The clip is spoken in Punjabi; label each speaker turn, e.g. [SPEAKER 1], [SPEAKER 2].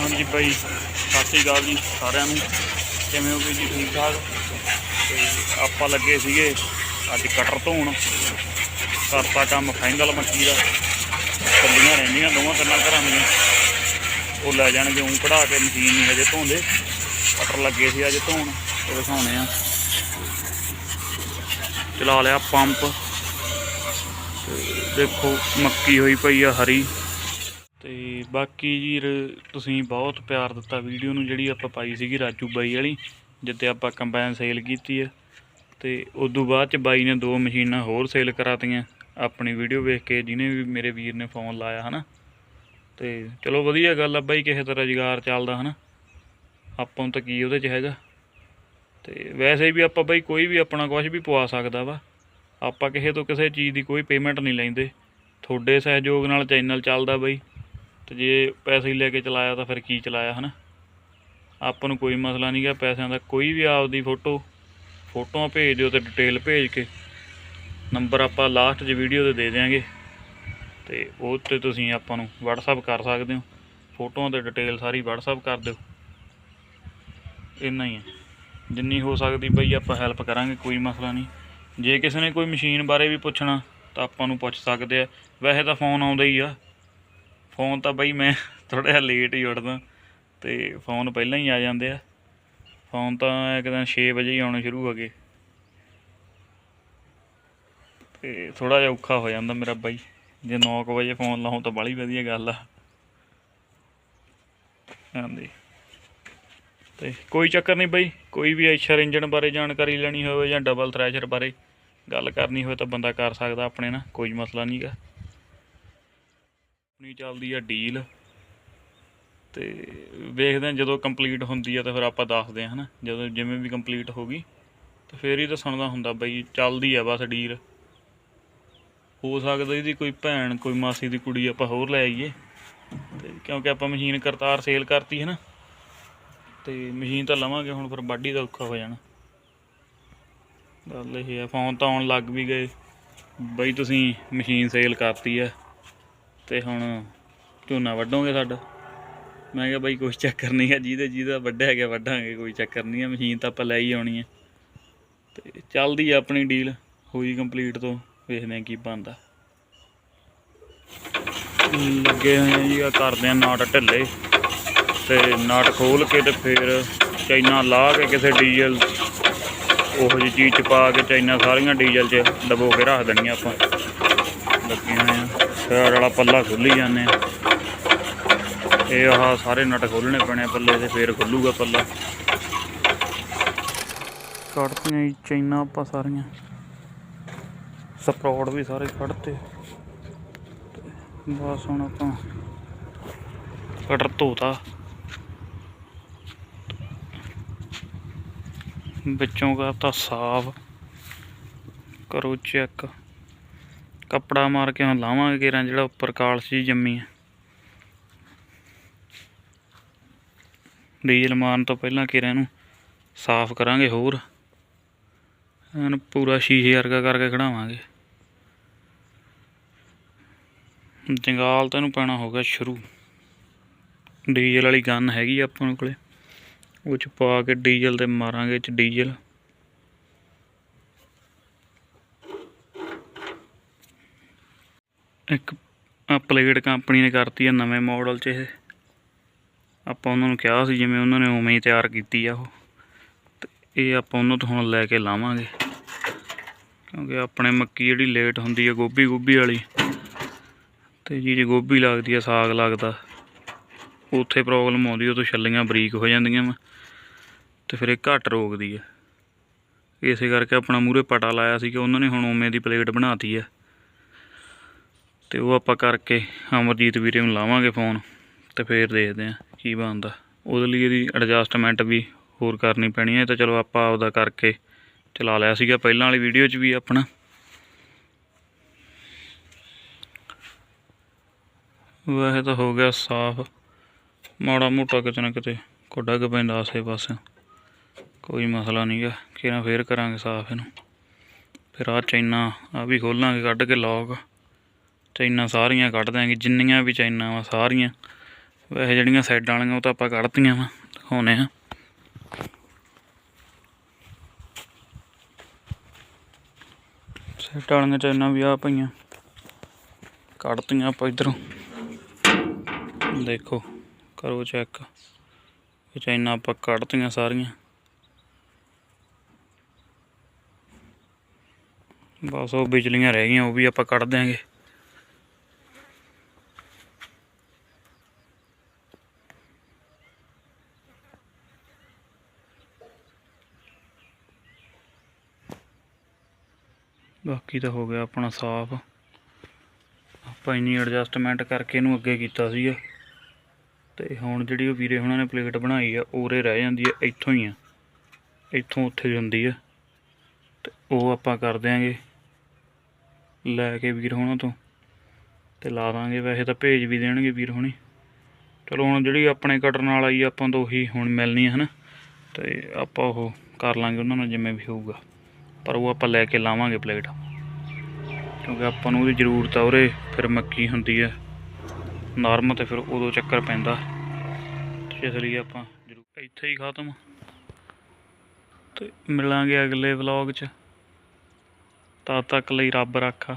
[SPEAKER 1] ਹਾਂਜੀ ਬਾਈ ਸਤਿ ਸ਼੍ਰੀ ਅਕਾਲ ਜੀ ਸਾਰਿਆਂ ਨੂੰ। ਕਿਵੇਂ ਹੋ ਗਏ ਜੀ, ਠੀਕ ਠਾਕ? ਤੇ ਆਪਾਂ ਲੱਗੇ ਸੀਗੇ ਅੱਜ ਕਟਰ ਧੋਣ। ਕਰਤਾ ਕੰਮ ਫਾਈਨਲ ਮੱਕੀ ਦਾ। ਕੱਲੀਆਂ ਰਹਿੰਦੀਆਂ ਦੋਵਾਂ ਤਿੰਨਾਂ ਘਰਾਂ ਦੀਆਂ। ਉਹ ਲੈ ਜਾਣਗੇ ਉਂ ਕਢਾ ਕੇ ਮਸ਼ੀਨ ਨਹੀਂ ਹਜੇ ਧੋਂਦੇ। ਕਟਰ ਲੱਗੇ ਸੀ ਅੱਜ ਧੋਣ, ਉਹ ਦਿਖਾਉਣੇ ਆ। ਚਲਾ ਲਿਆ ਪੰਪ। ਦੇਖੋ, ਮੱਕੀ ਹੋਈ ਪਈ ਆ ਹਰੀ। ਤੇ ਬਾਕੀ ਜੀ ਤੁਸੀਂ ਬਹੁਤ ਪਿਆਰ ਦਿੱਤਾ ਵੀਡੀਓ ਨੂੰ ਜਿਹੜੀ ਆਪਾਂ ਪਾਈ ਸੀਗੀ ਰਾਜੂ ਬਾਈ ਵਾਲੀ, ਜਿੱਤੇ ਆਪਾਂ ਕੰਬਾਈਨ ਸੇਲ ਕੀਤੀ ਆ। ਤੇ ਉਦੋਂ ਬਾਅਦ ਚ ਬਾਈ ਨੇ ਦੋ ਮਸ਼ੀਨਾਂ ਹੋਰ ਸੇਲ ਕਰਾਤੀਆਂ, ਆਪਣੀ ਵੀਡੀਓ ਵੇਖ ਕੇ ਜਿਹਨੇ ਵੀ ਮੇਰੇ ਵੀਰ ਨੇ ਫੋਨ ਲਾਇਆ, ਹਨਾ। ਤੇ ਚਲੋ ਵਧੀਆ ਗੱਲ ਆ ਬਾਈ, ਕਿਸੇ ਤਰ੍ਹਾਂ ਰੁਜ਼ਗਾਰ ਚੱਲਦਾ, ਹਨਾ। ਆਪਾਂ ਨੂੰ ਤਾਂ ਕੀ ਉਹਦੇ ਚ ਹੈਗਾ। ਤੇ ਵੈਸੇ ਵੀ ਆਪਾਂ ਬਾਈ ਕੋਈ ਵੀ ਆਪਣਾ ਕੁਝ ਵੀ ਪਵਾ ਸਕਦਾ ਵਾ। ਆਪਾਂ ਕਿਸੇ ਤੋਂ ਕਿਸੇ ਚੀਜ਼ ਦੀ ਕੋਈ ਪੇਮੈਂਟ ਨਹੀਂ ਲੈਂਦੇ। ਤੁਹਾਡੇ ਸਹਿਯੋਗ ਨਾਲ ਚੈਨਲ ਚੱਲਦਾ ਬਾਈ। ਤੇ ਜੇ ਪੈਸੇ ਲੈ ਕੇ ਚਲਾਇਆ ਤਾਂ ਫਿਰ ਕੀ ਚਲਾਇਆ, ਹਨਾ? ਆਪਾਂ ਨੂੰ ਕੋਈ ਮਸਲਾ ਨਹੀਂ ਨਹੀਂਗਾ ਪੈਸਿਆਂ ਦਾ ਕੋਈ ਵੀ ਆਪਦੀ ਫੋਟੋ, ਫੋਟੋਆਂ ਭੇਜ ਦਿਓ ਤੇ ਡਿਟੇਲ ਭੇਜ ਕੇ। ਨੰਬਰ ਆਪਾਂ ਲਾਸਟ 'ਚ ਵੀਡੀਓ ਤੇ ਦੇ ਦਿਆਂਗੇ। ਤੇ ਉਹ ਤੇ ਤੁਸੀਂ ਆਪਾਂ ਨੂੰ WhatsApp ਕਰ ਸਕਦੇ ਹੋ। ਫੋਟੋਆਂ ਤੇ ਡਿਟੇਲ ਸਾਰੀ WhatsApp ਕਰ ਦਿਓ। ਇੰਨਾ ਹੀ ਹੈ ਜਿੰਨੀ ਹੋ ਸਕਦੀ ਬਈ ਆਪਾਂ ਹੈਲਪ ਕਰਾਂਗੇ, ਕੋਈ ਮਸਲਾ ਨਹੀਂ। ਜੇ ਕਿਸੇ ਨੇ ਕੋਈ ਮਸ਼ੀਨ ਬਾਰੇ ਵੀ ਪੁੱਛਣਾ ਤਾਂ ਆਪਾਂ ਨੂੰ ਪੁੱਛ ਸਕਦੇ ਆ। ਵੈਸੇ ਤਾਂ ਫੋਨ ਆਉਂਦਾ ਹੀ ਆ। ਫੋਨ ਤਾਂ ਬਈ ਮੈਂ ਥੋੜਾ ਜਿਹਾ ਲੇਟ ਹੀ ਉੱਠਦਾ, ਤੇ ਫੋਨ ਪਹਿਲਾਂ ਹੀ ਆ ਜਾਂਦੇ ਆ। ਫੋਨ ਤਾਂ ਇੱਕ ਦਿਨ 6 ਵਜੇ ਹੀ ਆਉਣੇ ਸ਼ੁਰੂ ਹੋ ਗਏ। ਤੇ ਥੋੜਾ ਜਿਹਾ ਔਖਾ ਹੋ ਜਾਂਦਾ ਮੇਰਾ ਬਾਈ, ਜੇ 9 ਵਜੇ ਫੋਨ ਲਾਉਂ ਤਾਂ ਬੜੀ ਵਧੀਆ ਗੱਲ ਆ। ਹਾਂਜੀ। ਤੇ ਕੋਈ ਚੱਕਰ ਨਹੀਂ ਬਾਈ, ਕੋਈ ਵੀ ਐਸ਼ਰ ਇੰਜਨ ਬਾਰੇ ਜਾਣਕਾਰੀ ਲੈਣੀ ਹੋਵੇ ਜਾਂ ਡਬਲ ਥ੍ਰੈਸ਼ਰ ਬਾਰੇ ਗੱਲ ਕਰਨੀ ਹੋਵੇ ਤਾਂ ਬੰਦਾ ਕਰ ਸਕਦਾ ਆਪਣੇ ਨਾਲ, ਕੋਈ ਮਸਲਾ ਨਹੀਂਗਾ ਆਪਣੀ ਚੱਲਦੀ ਆ ਡੀਲ। ਤੇ ਵੇਖਦੇ ਆ ਜਦੋਂ ਕੰਪਲੀਟ ਹੁੰਦੀ ਆ ਤਾਂ ਫਿਰ ਆਪਾਂ ਦੱਸਦੇ ਆ ਹਨਾ। ਜਦੋਂ ਜਿਵੇਂ ਵੀ ਕੰਪਲੀਟ ਹੋ ਗਈ, ਤੇ ਫੇਰ ਹੀ ਦੱਸਣ ਦਾ ਹੁੰਦਾ ਬਈ ਚੱਲਦੀ ਆ ਬਸ ਡੀਲ। ਹੋ ਸਕਦਾ ਇਹਦੀ ਕੋਈ ਭੈਣ, ਕੋਈ ਮਾਸੀ ਦੀ ਕੁੜੀ ਆਪਾਂ ਹੋਰ ਲੈ ਆਈਏ। ਤੇ ਕਿਉਂਕਿ ਆਪਾਂ ਮਸ਼ੀਨ ਕਰਤਾਰ ਸੇਲ ਕਰਤੀ ਹੈ ਨਾ। ਤੇ ਮਸ਼ੀਨ ਤਾਂ ਲਵਾਂਗੇ, ਹੁਣ ਫਿਰ ਵਾਢੀ ਦਾ ਔਖਾ ਹੋ ਜਾਣਾ। ਗੱਲ ਇਹ ਹੈ ਫੋਨ ਤਾਂ ਆਉਣ ਲੱਗ ਵੀ ਗਏ। ਬਈ ਤੁਸੀਂ ਮਸ਼ੀਨ ਸੇਲ ਕਰਤੀ ਆ। ਤੇ ਹੁਣ ਝੋਨਾ ਵੱਢੋਗੇ ਸਾਡਾ। ਮੈਂ ਕਿਹਾ ਬਾਈ ਕੋਈ ਚੱਕਰ ਨਹੀਂ ਹੈ ਜਿਹਦੇ ਜਿਹਦਾ ਵੱਢਿਆ ਗਿਆ ਵੱਢਾਂਗੇ, ਕੋਈ ਚੱਕਰ ਨਹੀਂ ਹੈ ਮਸ਼ੀਨ ਤਾਂ ਆਪਾਂ ਲੈ ਹੀ ਆਉਣੀ ਹੈ ਤੇ ਚੱਲਦੀ ਆ ਆਪਣੀ ਡੀਲ, ਹੋਈ ਕੰਪਲੀਟ ਤੋਂ, ਵੇਖਦੇ ਆ ਕੀ ਬਣਦਾ। ਲੱਗੇ ਹੋਏ ਆ ਜੀ ਆ ਕਰਦੇ ਆ ਨਾਟ ਢਿੱਲੇ। ਤੇ ਨਾਟ ਖੋਲ ਕੇ ਤੇ ਫਿਰ ਚਾਈਨਾ ਲਾ ਕੇ ਕਿਸੇ ਡੀਜ਼ਲ, ਉਹੋ ਜਿਹੀ ਚੀਜ਼ ਚ ਪਾ ਕੇ ਚਾਈਨਾ ਸਾਰੀਆਂ ਡੀਜ਼ਲ 'ਚ ਡਬੋ ਕੇ ਰੱਖ ਦੇਣੀਆਂ ਆਪਾਂ। ਲੱਗੇ ਹੋਏ ਆ। ਫਿਰ ਵਾਲਾ ਪੱਲਾ ਖੁੱਲੀ ਜਾਂਦੇ ਆ। ਇਹ ਆਹ ਸਾਰੇ ਨਟ ਖੋਲਣੇ ਪੈਣੇ ਪੱਲੇ ਤੇ, ਫੇਰ ਖੁੱਲੂਗਾ ਪੱਲਾ। ਕੱਢਤੀਆਂ ਜੀ ਚਾਈਨਾ ਆਪਾਂ ਸਾਰੀਆਂ। ਸਪਰੋਟ ਵੀ ਸਾਰੇ ਕੱਢਤੇ। ਬਸ ਹੁਣ ਆਪਾਂ ਕਟਰ ਧੋਤਾ। ਵਿੱਚੋਂ ਕਰਤਾ ਸਾਫ਼। ਕਰੋ ਚੈੱਕ। ਕੱਪੜਾ ਮਾਰ ਕੇ ਹੁਣ ਲਾਵਾਂਗੇ ਕਿਰਾਂ ਜਿਹੜਾ ਉੱਪਰ ਕਾਲਸ ਜੀ ਜੰਮੀ ਹੈ ਡੀਜ਼ਲ ਮਾਰਨ ਤੋਂ ਪਹਿਲਾਂ ਕਿਰਾਂ ਨੂੰ ਸਾਫ਼ ਕਰਾਂਗੇ ਹੋਰ। ਐਨ ਪੂਰਾ ਸ਼ੀਸ਼ੇ ਵਰਗਾ ਕਰਕੇ ਖੜਾਵਾਂਗੇ। ਜੰਗਾਲ ਤਾਂ ਇਹਨੂੰ ਪੈਣਾ ਹੋਗਾ ਸ਼ੁਰੂ। ਡੀਜ਼ਲ ਵਾਲੀ ਗਨ ਹੈਗੀ ਆਪਾਂ ਕੋਲੇ। ਉਹ ਚ ਪਾ ਕੇ ਡੀਜ਼ਲ ਤੇ ਮਾਰਾਂਗੇ ਚ ਡੀਜ਼ਲ। ਇੱਕ ਪਲੇਟ ਕੰਪਨੀ ਨੇ ਕਰਤੀ ਆ ਨਵੇਂ ਮਾਡਲ ਚ ਇਹ। ਆਪਾਂ ਉਹਨਾਂ ਨੂੰ ਕਿਹਾ ਸੀ ਜਿਵੇਂ ਉਹਨਾਂ ਨੇ ਉਵੇਂ ਹੀ ਤਿਆਰ ਕੀਤੀ ਆ ਉਹ। ਤੇ ਇਹ ਆਪਾਂ ਉਹਨਾਂ ਤੋਂ ਹੁਣ ਲੈ ਕੇ ਲਾਵਾਂਗੇ। ਕਿਉਂਕਿ ਆਪਣੇ ਮੱਕੀ ਜਿਹੜੀ ਲੇਟ ਹੁੰਦੀ ਆ ਗੋਭੀ ਗੋਭੀ ਵਾਲੀ, ਤੇ ਜੇ ਗੋਭੀ ਲੱਗਦੀ ਆ, ਸਾਗ ਲੱਗਦਾ, ਉੱਥੇ ਪ੍ਰੋਬਲਮ ਆਉਂਦੀ ਉਹ ਤੋਂ ਛੱਲੀਆਂ ਬਰੀਕ ਹੋ ਜਾਂਦੀਆਂ ਵਾ, ਤੇ ਫਿਰ ਇਹ ਘੱਟ ਰੋਕਦੀ ਆ। ਇਸੇ ਕਰਕੇ ਆਪਣਾ ਮੂਰੇ ਪਟਾ ਲਾਇਆ ਸੀ ਕਿ ਉਹਨਾਂ ਨੇ ਹੁਣ ਉਵੇਂ ਦੀ ਪਲੇਟ ਬਣਾਤੀ ਆ। ਤੇ ਉਹ ਆਪਾਂ ਕਰਕੇ ਅਮਰਜੀਤ ਵੀਰੇ ਨੂੰ ਲਾਵਾਂਗੇ ਫੋਨ ਤੇ ਫੇਰ ਦੇਖਦੇ ਆ ਕੀ ਬਣਦਾ। ਉਹਦੇ ਲਈ ਇਹਦੀ ਐਡਜਸਟਮੈਂਟ ਵੀ ਹੋਰ ਕਰਨੀ ਪੈਣੀ ਹੈ ਤਾਂ ਚਲੋ ਆਪਾਂ ਉਹਦਾ ਕਰਕੇ ਚਲਾ ਲਿਆ ਸੀਗਾ ਪਹਿਲਾਂ ਵਾਲੀ ਵੀਡੀਓ 'ਚ ਵੀ ਆਪਣਾ। ਵੈਸੇ ਤਾਂ ਹੋ ਗਿਆ ਸਾਫ਼। ਮਾੜਾ ਮੋਟਾ ਕਿਤੇ ਨਾ ਕਿਤੇ ਕੋਡਾ ਕੁ ਪੈਂਦਾ ਆਸੇ ਪਾਸੇ। ਕੋਈ ਮਸਲਾ ਨਹੀਂਗਾ ਕਿਹਨਾਂ ਫੇਰ ਕਰਾਂਗੇ ਸਾਫ਼ ਇਹਨੂੰ। ਫਿਰ ਆ ਚੈਨਾ ਆ ਵੀ ਖੋਲਾਂਗੇ, ਕੱਢ ਕੇ ਲੌਕ ਚੈਨਾ ਸਾਰੀਆਂ ਕੱਢ ਦਾਂਗੇ ਜਿੰਨੀਆਂ ਵੀ ਚਾਈਨਾ ਵਾ ਸਾਰੀਆਂ। ਵੈਸੇ ਜਿਹੜੀਆਂ ਸਾਈਡਾਂ ਵਾਲੀਆਂ ਉਹ ਤਾਂ ਆਪਾਂ ਕੱਢਤੀਆਂ ਵਾ ਦਿਖਾਉਨੇ ਆ ਸਾਈਡਾਂ ਵਾਲੀਆਂ ਚੈਨਾਂ ਵੀ ਆ ਪਈਆਂ। ਕੱਢਤੀਆਂ ਆਪਾਂ ਇਧਰੋਂ। ਦੇਖੋ, ਕਰੋ ਚੈੱਕ। ਇਹ ਚੈਨਾਂ ਆਪਾਂ ਕੱਢਤੀਆਂ ਸਾਰੀਆਂ। ਬਸ ਉਹ ਬਿਜਲੀਆਂ ਰਹਿ ਗਈਆਂ, ਉਹ ਵੀ ਆਪਾਂ ਕੱਢ ਦਿਆਂਗੇ। ਬਾਕੀ ਤਾਂ ਹੋ ਗਿਆ ਆਪਣਾ ਸਾਫ਼। ਆਪਾਂ ਇੰਨੀ ਐਡਜਸਟਮੈਂਟ ਕਰਕੇ ਇਹਨੂੰ ਅੱਗੇ ਕੀਤਾ ਸੀਗਾ। ਤੇ ਹੁਣ ਜਿਹੜੀ ਉਹ ਵੀਰੇ ਹੁਣਾਂ ਨੇ ਪਲੇਟ ਬਣਾਈ ਆ, ਉਰੇ ਰਹਿ ਜਾਂਦੀ ਆ, ਇੱਥੋਂ ਹੀ ਆ। ਇੱਥੋਂ ਉੱਥੇ ਜਾਂਦੀ ਆ। ਤੇ ਉਹ ਆਪਾਂ ਕਰ ਦਿਆਂਗੇ ਲੈ ਕੇ ਵੀਰ ਹੁਣਾਂ ਤੋਂ। ਤੇ ਲਾ ਦਾਂਗੇ, ਵੈਸੇ ਤਾਂ ਭੇਜ ਵੀ ਦੇਣਗੇ ਵੀਰ ਹੁਣੀ। ਚਲੋ ਹੁਣ ਜਿਹੜੀ ਆਪਣੇ ਕਟਰ ਨਾਲ ਆਈ, ਆਪਾਂ ਤੋਂ ਉਹੀ ਹੁਣ ਮਿਲਣੀ ਹੈ ਹਨਾ। ਤੇ ਆਪਾਂ ਉਹ ਕਰ ਲਾਂਗੇ ਉਹਨਾਂ ਨਾਲ, ਜਿਵੇਂ ਵੀ ਹੋਊਗਾ। ਪਰ ਉਹ ਆਪਾਂ ਲੈ ਕੇ ਲਾਵਾਂਗੇ ਪਲੇਟ। ਕਿਉਂਕਿ ਆਪਾਂ ਨੂੰ ਉਹਦੀ ਜ਼ਰੂਰਤ ਆ ਉਰੇ, ਫਿਰ ਮੱਕੀ ਹੁੰਦੀ ਹੈ ਨਰਮ ਤੇ ਫਿਰ ਉਦੋਂ ਚੱਕਰ ਪੈਂਦਾ। ਇਸ ਲਈ ਆਪਾਂ ਜ਼ਰੂਰ ਇੱਥੇ ਹੀ ਖਤਮ। ਤੇ ਮਿਲਾਂਗੇ ਅਗਲੇ ਵਲੌਗ 'ਚ। ਤਦ ਤੱਕ ਲਈ ਰੱਬ ਰਾਖਾ।